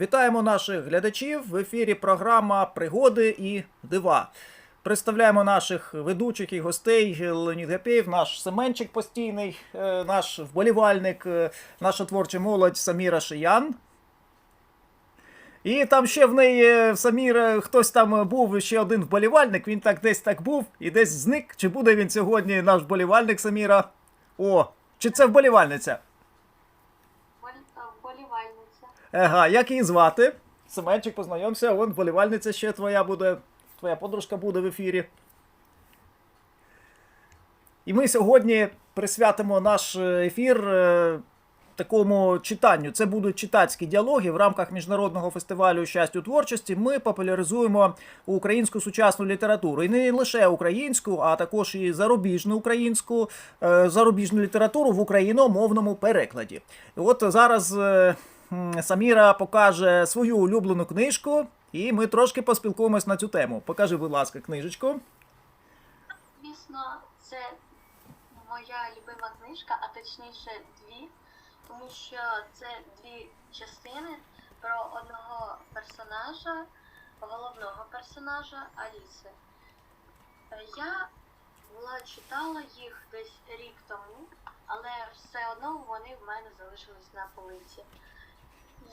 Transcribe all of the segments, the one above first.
Вітаємо наших глядачів в ефірі програма Пригоди і дива. Представляємо наших ведучих і гостей Леонід Гапєєв, наш Семенчик постійний, е, наш вболівальник, е, наша творча молодь Саміра Шиян. І там ще в неї е, в Саміра хтось там був ще один вболівальник, він так десь так був і десь зник. Чи буде він сьогодні наш вболівальник Саміра? О, чи це вболівальниця? Воль- а, Ага, як її звати? Семенчик, познайомся, вон вболівальниця ще твоя буде, твоя подружка буде в ефірі. І ми сьогодні присвятимо наш е, ефір е, такому читанню. Це будуть читацькі діалоги в рамках міжнародного фестивалю щастя у творчості. Ми популяризуємо українську сучасну літературу. І не лише українську, а також і зарубіжну українську, е, зарубіжну літературу в україномовному перекладі. І от зараз Саміра покаже свою улюблену книжку, і ми трошки поспілкуємось на цю тему. Покажи, будь ласка, книжечку. Звісно, це моя любима книжка, а точніше дві, тому що це дві частини про одного персонажа, головного персонажа Аліси. Е, Я була читала їх десь рік тому, але все одно вони в мене залишились на полиці.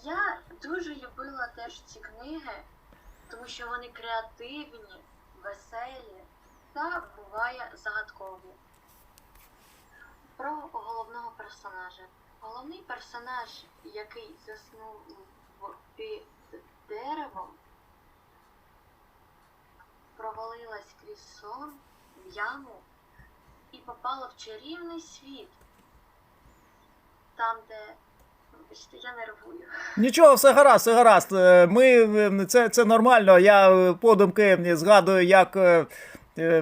Я дуже любила теж ці книги, тому що вони креативні, веселі та буває загадкові. Про головного персонажа. Головний персонаж, який заснув під деревом, провалилась крізь сон в яму і попала в чарівний світ. Там, де. Вибачте, я нервую. Нічого, все гаразд, все гаразд. Е, Ми е, це, це нормально. Я е, подумки згадую, як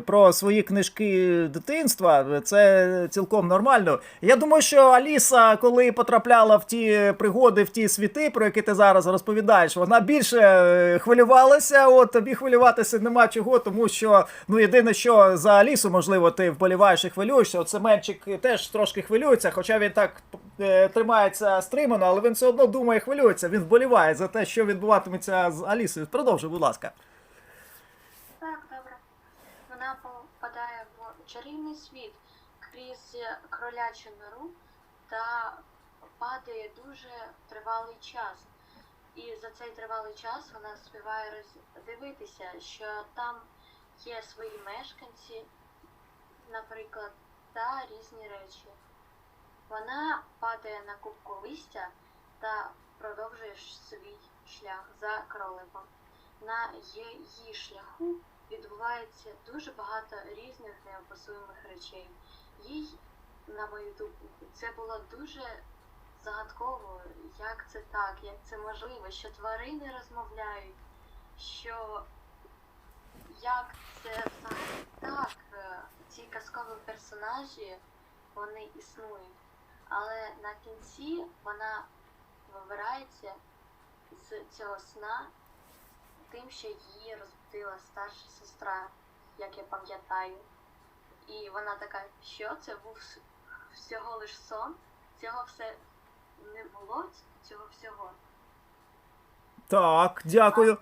про свої книжки дитинства. Це цілком нормально. Я думаю, що Аліса, коли потрапляла в ті пригоди, в ті світи, про які ти зараз розповідаєш, вона більше е, хвилювалася. От тобі хвилюватися нема чого, тому що ну єдине, що за Алісу, можливо, ти вболіваєш і хвилюєшся. От Семенчик теж трошки хвилюється, хоча він так е, тримається стримано, але він все одно думає, хвилюється. Він вболіває за те, що відбуватиметься з Алісою. Продовжуй, будь ласка. Так, добре. Вона попадає в чарівний світ крізь кролячу нору та падає дуже тривалий час. І за цей тривалий час вона співає роздивитися, що там є свої мешканці, наприклад, та різні речі. Вона падає на кубку листя та продовжує свій шлях за кроликом. На її шляху відбувається дуже багато різних неописуємих речей. Їй, на мою думку, це було дуже загадково, як це так, як це можливо, що тварини розмовляють, що як це взагалі так, е, ці казкові персонажі вони існують. Але на кінці вона вибирається з цього сна тим, що її розбудила старша сестра, як я пам'ятаю. І вона така, що це був всього лиш сон, цього все не було, цього всього. Так, дякую.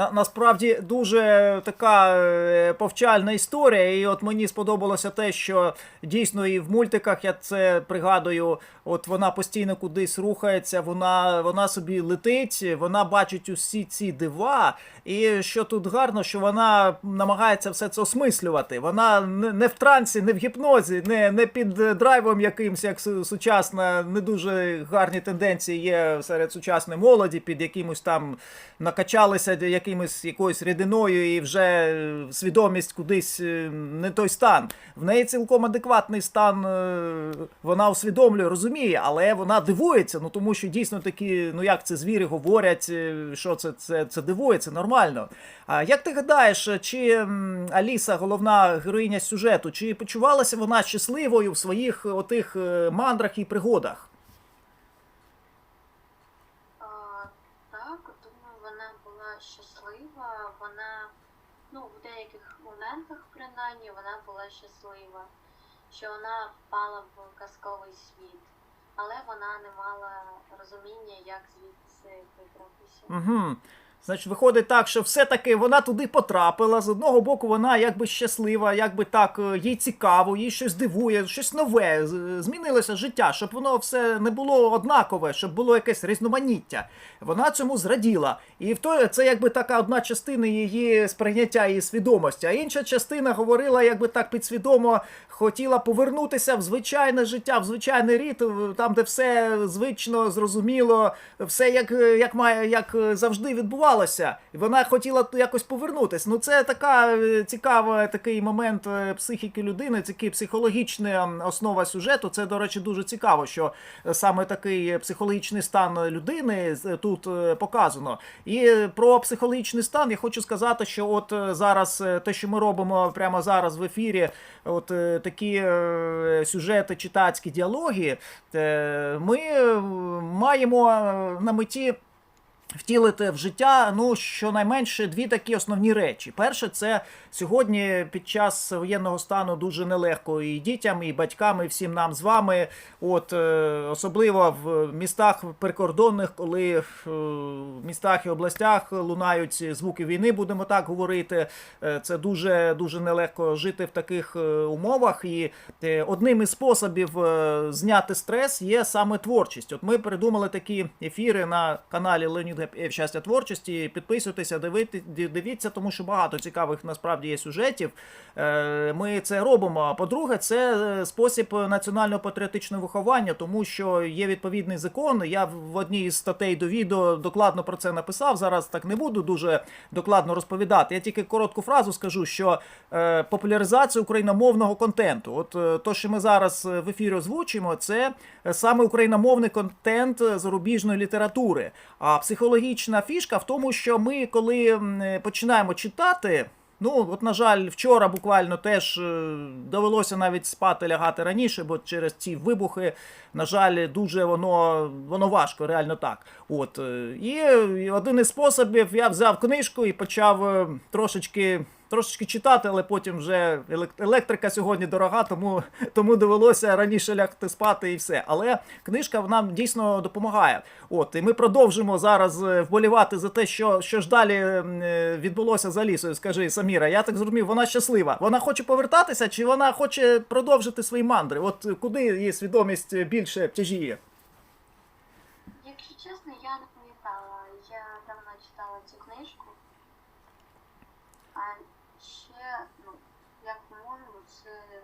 На, насправді дуже така е, повчальна історія, і от мені сподобалося те, що дійсно і в мультиках я це пригадую. От вона постійно кудись рухається, вона, вона собі летить, вона бачить усі ці дива. І що тут гарно, що вона намагається все це осмислювати. Вона не, в трансі, не в гіпнозі, не, не під драйвом якимсь, як сучасна, не дуже гарні тенденції є серед сучасної молоді, під якимось там накачалися якимось якоюсь рідиною і вже е, свідомість кудись е, не той стан. В неї цілком адекватний стан, е, вона усвідомлює, розуміє, але вона дивується, ну тому що дійсно такі, ну як це звірі говорять, що це, це, це дивує, це нормально. А як ти гадаєш, чи Аліса, головна героїня сюжету, чи почувалася вона щасливою в своїх отих мандрах і пригодах? А, так, думаю, вона була щаслива, вона, ну, в деяких моментах, принаймні, вона була щаслива, що вона впала в казковий світ, але вона не мала розуміння, як звідси вибратися. Угу. Значить, виходить так, що все-таки вона туди потрапила. З одного боку, вона якби щаслива, якби так, е, їй цікаво, їй щось дивує, щось нове. Змінилося життя, щоб воно все не було однакове, щоб було якесь різноманіття. Вона цьому зраділа. І в той це якби така одна частина її сприйняття її свідомості. А інша частина говорила, якби так підсвідомо хотіла повернутися в звичайне життя, в звичайний рід, там, де все звично, зрозуміло, все як, як має, як завжди відбувалося. І вона хотіла якось повернутися. Ну, це така е, цікава такий момент е, психіки людини, такий психологічна основа сюжету. Це, до речі, дуже цікаво, що саме такий психологічний стан людини тут е, показано. І про психологічний стан я хочу сказати, що от зараз те, що ми робимо прямо зараз в ефірі, от е, такі е, сюжети, читацькі діалоги, е, ми е, маємо на меті. Втілити в життя ну щонайменше дві такі основні речі. Перше, це сьогодні під час воєнного стану дуже нелегко і дітям, і батькам, і всім нам з вами. От е, особливо в містах прикордонних, коли е, в містах і областях лунають звуки війни, будемо так говорити. Е, Це дуже дуже нелегко жити в таких умовах. І одним із способів зняти стрес є саме творчість. От ми придумали такі ефіри на каналі Леоніда П- Щастя творчості. Підписуйтеся, дивіться, тому що багато цікавих насправді є сюжетів. Е, Ми це робимо. А по-друге, це е, спосіб національного патріотичного виховання, тому що є відповідний закон. Я в одній із статей до відео докладно про це написав. Зараз так не буду дуже докладно розповідати. Я тільки коротку фразу скажу, що е, популяризація україномовного контенту. От е, то, що ми зараз е, в ефірі озвучуємо, це е, саме україномовний контент е, зарубіжної літератури. А психологічна фішка в тому, що ми, коли починаємо читати. Ну, от, на жаль, вчора буквально теж е, довелося навіть спати лягати раніше, бо через ці вибухи, на жаль, дуже воно, воно важко, реально так. От, е, і один із способів я взяв книжку і почав е, трошечки. Трошечки читати, але потім вже елек- електрика сьогодні дорога, тому, тому довелося раніше лягти спати і все. Але книжка нам дійсно допомагає. От, і ми продовжимо зараз е, вболівати за те, що, що ж далі е, відбулося за лісою. Скажи, Саміра, я так зрозумів, вона щаслива. Вона хоче повертатися, чи вона хоче продовжити свої мандри? От куди її свідомість більше тяжіє? Якщо чесно, я не пам'ятала. Я давно читала цю книжку. А ще, ну, як по-моєму, це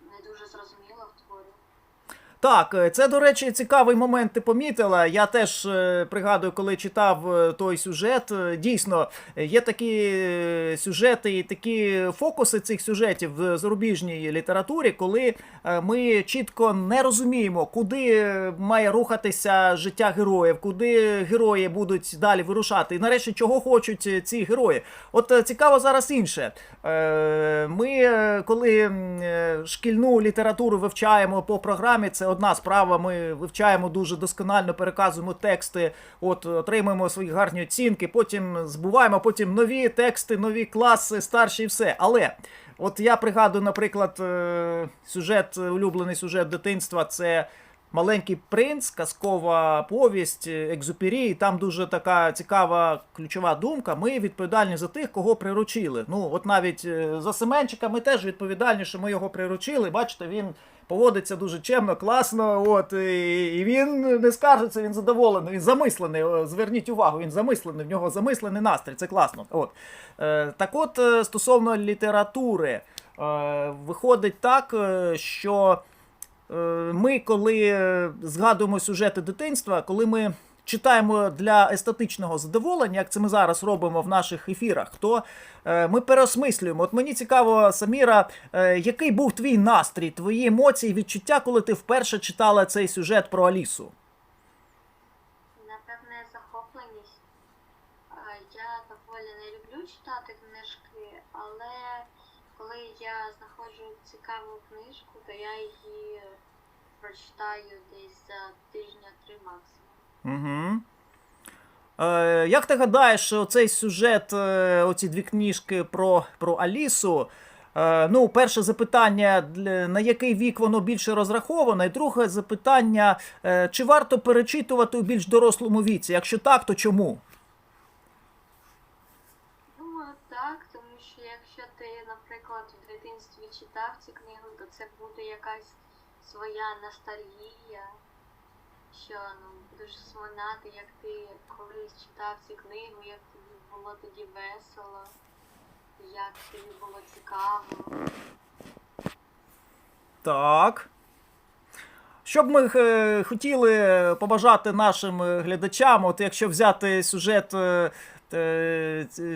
не дуже зрозуміло в творі. Так, е, це, до речі, цікавий момент ти помітила. Я теж е, пригадую, коли читав е, той сюжет. Дійсно, є такі сюжети і такі фокуси цих сюжетів в зарубіжній літературі, коли ми чітко не розуміємо, куди має рухатися життя героїв, куди герої будуть далі вирушати. І нарешті, чого хочуть ці герої. От цікаво зараз інше. Ми, коли шкільну літературу вивчаємо по програмі, це одна справа. Ми вивчаємо дуже досконально, переказуємо тексти, от отримуємо свої гарні оцінки, потім збуваємо, потім нові тексти, нові класи, старші і все. Але от я пригадую, наприклад, е, сюжет, улюблений сюжет дитинства це. Маленький принц, казкова повість, екзупері, і там дуже така цікава ключова думка. Ми відповідальні за тих, кого приручили. Ну, от навіть е, за Семенчика ми теж відповідальні, що ми його приручили. Бачите, він поводиться дуже чемно, класно. От і, він не скаржиться, він задоволений, він замислений. Зверніть увагу, він замислений, в нього замислений настрій. Це класно. От е, так, от е, стосовно літератури, е, виходить так, що. Ми, коли згадуємо сюжети дитинства, коли ми читаємо для естетичного задоволення, як це ми зараз робимо в наших ефірах, то е, ми переосмислюємо. От мені цікаво, Саміра, е, який був твій настрій, твої емоції, відчуття, коли ти вперше читала цей сюжет про Алісу? Напевне, захопленість. Я доволі не люблю читати книжки, але коли я знаходжу цікаву книжку, то я її прочитаю десь за тижня-три максимум. Угу. Е, як ти гадаєш, цей сюжет, е, оці дві книжки про, про Алісу, Е, Ну, перше запитання, на який вік воно більше розраховано, і друге запитання, е, чи варто перечитувати у більш дорослому віці? Якщо так, то чому? Думаю, так, тому що якщо ти, наприклад, в дитинстві читав цю книгу, то це буде якась своя ностальгія, що ну, дуже вспоминати, як ти колись читав цю книгу, як тобі було тоді весело, як тобі було цікаво. Так. Що б ми е, хотіли побажати нашим е, глядачам, от якщо взяти сюжет е, ці-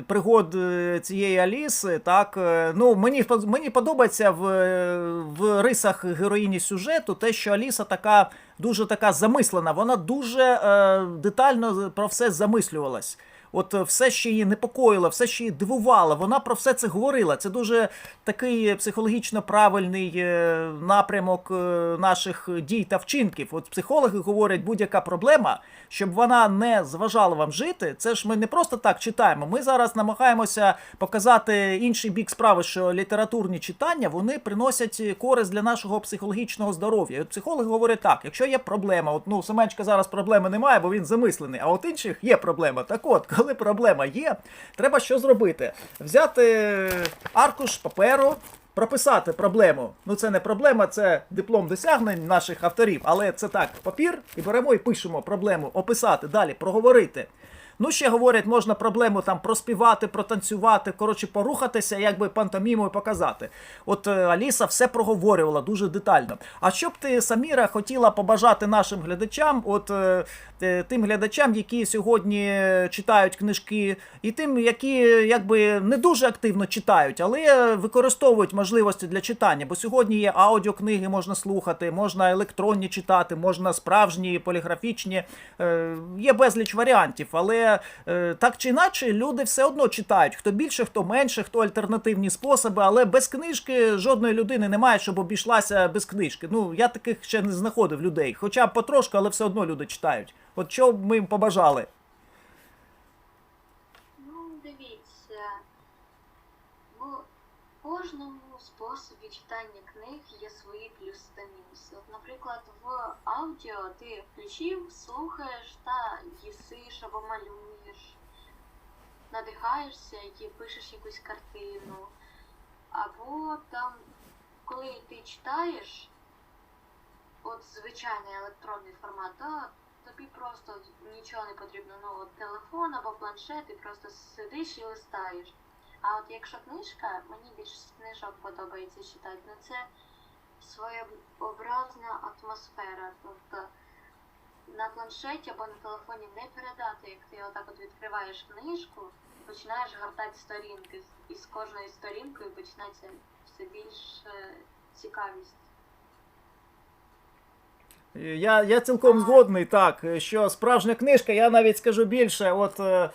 пригод е, цієї Аліси, так, е, ну, мені, мені подобається в, е, в рисах героїні сюжету те, що Аліса така дуже така замислена, вона дуже е, детально про все замислювалась. От е, все, що її непокоїло, все, що її дивувало, вона про все це говорила. Це дуже такий психологічно правильний е, напрямок е, наших дій та вчинків. От психологи говорять, будь-яка проблема, щоб вона не заважала вам жити. Це ж ми не просто так читаємо. Ми зараз намагаємося показати інший бік справи, що літературні читання вони приносять користь для нашого психологічного здоров'я. От психологи говорять так: якщо є проблема, от ну Семенчика зараз проблеми немає, бо він замислений. А от інших є проблема. Так от, коли проблема є, треба що зробити? Взяти аркуш паперу. Прописати проблему. Ну це не проблема, це диплом досягнень наших авторів, але це так, папір, і беремо і пишемо проблему, описати, далі, проговорити. Ну, ще говорять, можна проблему там проспівати, протанцювати, коротше, порухатися, якби пантомімою показати. От е, Аліса все проговорювала дуже детально. А що б ти, Саміра, хотіла побажати нашим глядачам, от е, е, тим глядачам, які сьогодні читають книжки, і тим, які якби не дуже активно читають, але використовують можливості для читання. Бо сьогодні є аудіокниги, можна слухати, можна електронні читати, можна справжні, поліграфічні. Є безліч варіантів, але е, так чи інакше люди все одно читають. Хто більше, хто менше, хто альтернативні способи, але без книжки жодної людини немає, щоб обійшлася без книжки. Ну я таких ще не знаходив людей. Хоча б потрошку, але все одно люди читають. От що б ми їм побажали? Ну, дивіться, в кожному способі читання книг є свої плюси та мінуси. От, наприклад, в аудіо ти включив, слухаєш та їсиш або малюєш, надихаєшся і пишеш якусь картину. Або там, коли ти читаєш, от звичайний електронний формат, то тобі просто нічого не потрібно. Ну, от телефон або планшет, і просто сидиш і листаєш. А от якщо книжка, мені більше книжок подобається читати, ну це своєобразна атмосфера. Тобто на планшеті або на телефоні не передати, як ти отак от відкриваєш книжку, починаєш гортати сторінки, і з кожною сторінкою починається все більше цікавість. Я, я цілком згодний, так, що справжня книжка, я навіть скажу більше, от е,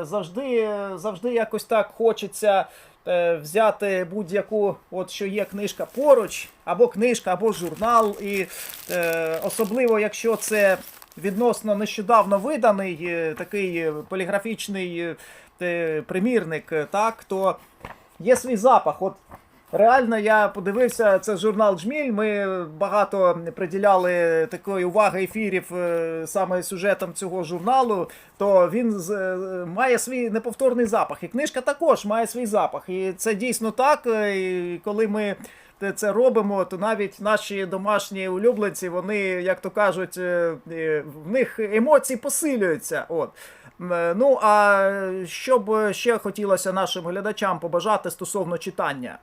завжди, завжди якось так хочеться е, взяти будь-яку, от що є книжка поруч, або книжка, або журнал, і е, особливо, якщо це відносно нещодавно виданий е, такий е, поліграфічний е, е, примірник, е, так, то є свій запах. От Реально, я подивився, це журнал Джміль. Ми багато приділяли такої уваги ефірів е, саме сюжетам цього журналу. То він е, має свій неповторний запах. І книжка також має свій запах. І це дійсно так. е, І коли ми це робимо, то навіть наші домашні улюбленці, вони, як то кажуть, в них емоції посилюються. От. Ну а що б ще хотілося нашим глядачам побажати стосовно читання?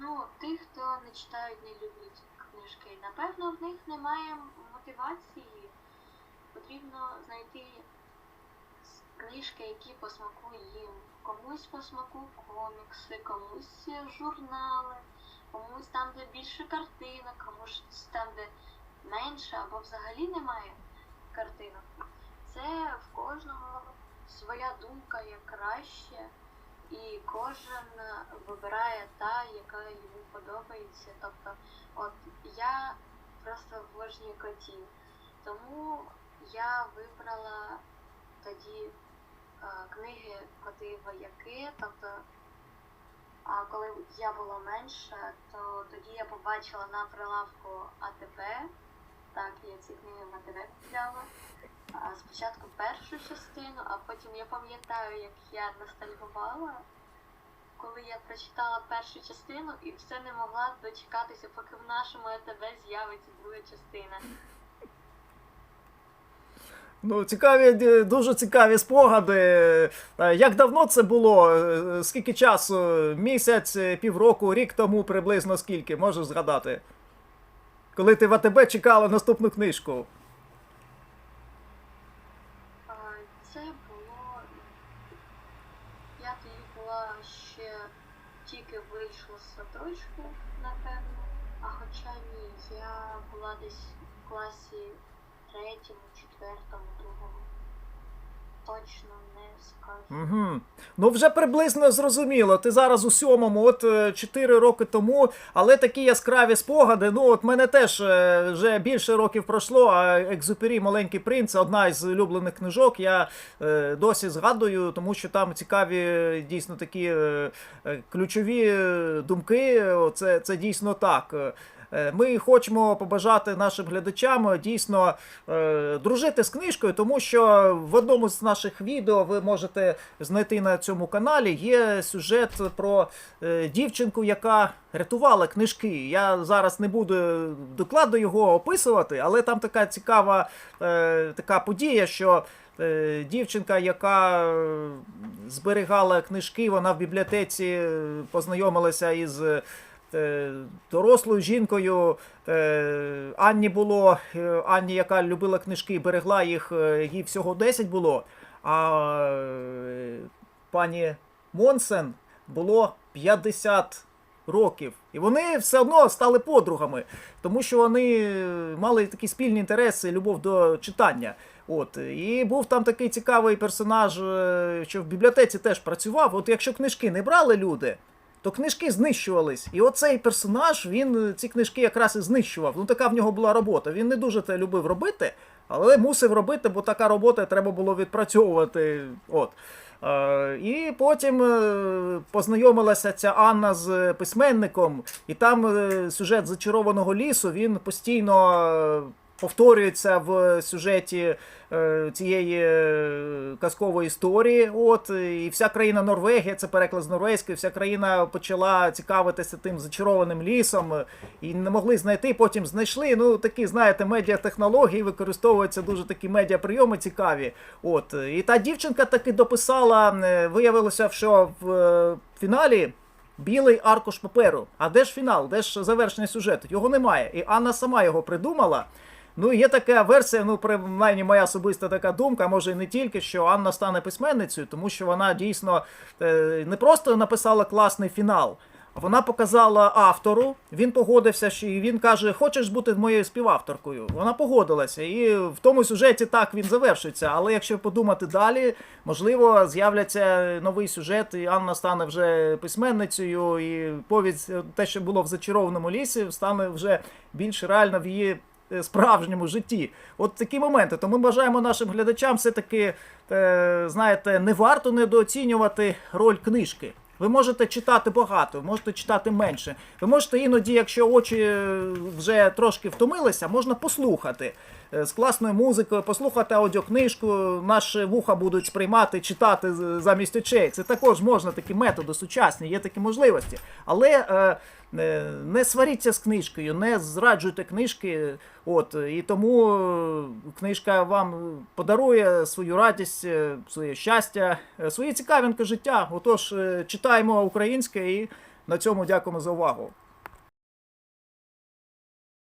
Ну, тих, хто не читають, не люблять книжки, напевно, в них немає мотивації. Потрібно знайти книжки, які по смаку їм. Комусь по смаку комікси, комусь журнали, комусь там, де більше картинок, комусь там, де менше або взагалі немає картинок. Це в кожного своя думка як краще і кожен вибирає та, яка йому подобається. Тобто, от я просто обожнюю котів, тому я вибрала тоді е, книги коти вояки, тобто А коли я була менша, то тоді я побачила на прилавку АТБ. Так, я ці книги в АТБ купляла. Спочатку першу частину, а потім я пам'ятаю, як я ностальгувала, коли я прочитала першу частину і все не могла дочекатися, поки в нашому АТБ з'явиться друга частина. Ну, цікаві, е, дуже цікаві спогади. Е, Як давно це було? Е, Скільки часу? Місяць, півроку, рік тому приблизно скільки? Можеш згадати? Коли ти в АТБ чекала наступну книжку. А, Це було. Я тоді була ще тільки вийшла з садочку, напевно. А хоча ні, я була десь в класі третьому, четвертому, другому. Точно не скажу. Угу. Ну, вже приблизно зрозуміло. Ти зараз у сьомому, от 4 роки тому, але такі яскраві спогади. Ну, от мене теж е, вже більше років пройшло, а Екзюпері Маленький принц одна із улюблених книжок. Я е, досі згадую, тому що там цікаві е, дійсно такі е, е, ключові е, думки. Це, це дійсно так. Е, Ми хочемо побажати нашим глядачам е, дійсно е, дружити з книжкою, тому що в одному з наших відео ви можете знайти на цьому каналі є сюжет про дівчинку, яка рятувала книжки. Я зараз не буду докладно його описувати, але там така цікава така подія, що. Дівчинка, яка зберігала книжки, вона в бібліотеці познайомилася із дорослою жінкою. Е, Анні було, е, Анні, яка любила книжки, берегла їх, е, їй всього 10 було. А е, пані Монсен було 50 років. І вони все одно стали подругами, тому що вони е, мали такі спільні інтереси, любов до читання. От, і був там такий цікавий персонаж, е, що в бібліотеці теж працював. От якщо книжки не брали люди, то книжки знищувались. І оцей персонаж, він е, ці книжки якраз і знищував. Ну така в нього була робота. Він не дуже це любив робити, але мусив робити, бо така робота треба було відпрацьовувати. От. Е, і потім е, познайомилася ця Анна з письменником, і там сюжет зачарованого лісу він постійно повторюється в сюжеті е, цієї е, казкової історії. От, і вся країна Норвегія, це переклад з норвезької, вся країна почала цікавитися тим зачарованим лісом і не могли знайти, потім знайшли. Ну, такі, знаєте, медіатехнології використовуються дуже такі медіаприйоми цікаві. От, і та дівчинка таки дописала, е, виявилося, що в фіналі. Білий аркуш паперу. А де ж фінал? Де ж завершення сюжету? Його немає. І Анна сама його придумала. Ну, є така версія, ну, принаймні моя особиста така думка, може і не тільки, що Анна стане письменницею, тому що вона дійсно е, не просто написала класний фінал, вона показала автору, він погодився, що і він каже: Хочеш бути моєю співавторкою? Вона погодилася. І в тому сюжеті так він завершується. Але якщо подумати далі, можливо, з'являться новий сюжет, і Анна стане вже письменницею, і повість, те, що було в зачарованому лісі, стане вже більш реально в її справжньому житті. От такі моменти. Тому бажаємо нашим глядачам все-таки, е, знаєте, не варто недооцінювати роль книжки. Ви можете читати багато, можете читати менше. Ви можете іноді, якщо очі е, вже трошки втомилися, можна послухати е, з класною музикою, послухати аудіокнижку, наші вуха будуть сприймати, читати замість очей. Це також можна такі методи сучасні, є такі можливості. Але е, е, не сваріться з книжкою, не зраджуйте книжки. От, і тому е, книжка вам подарує свою радість, е, своє щастя, е, свої цікавинки життя. Отож, читаємо українське і на цьому дякуємо за увагу.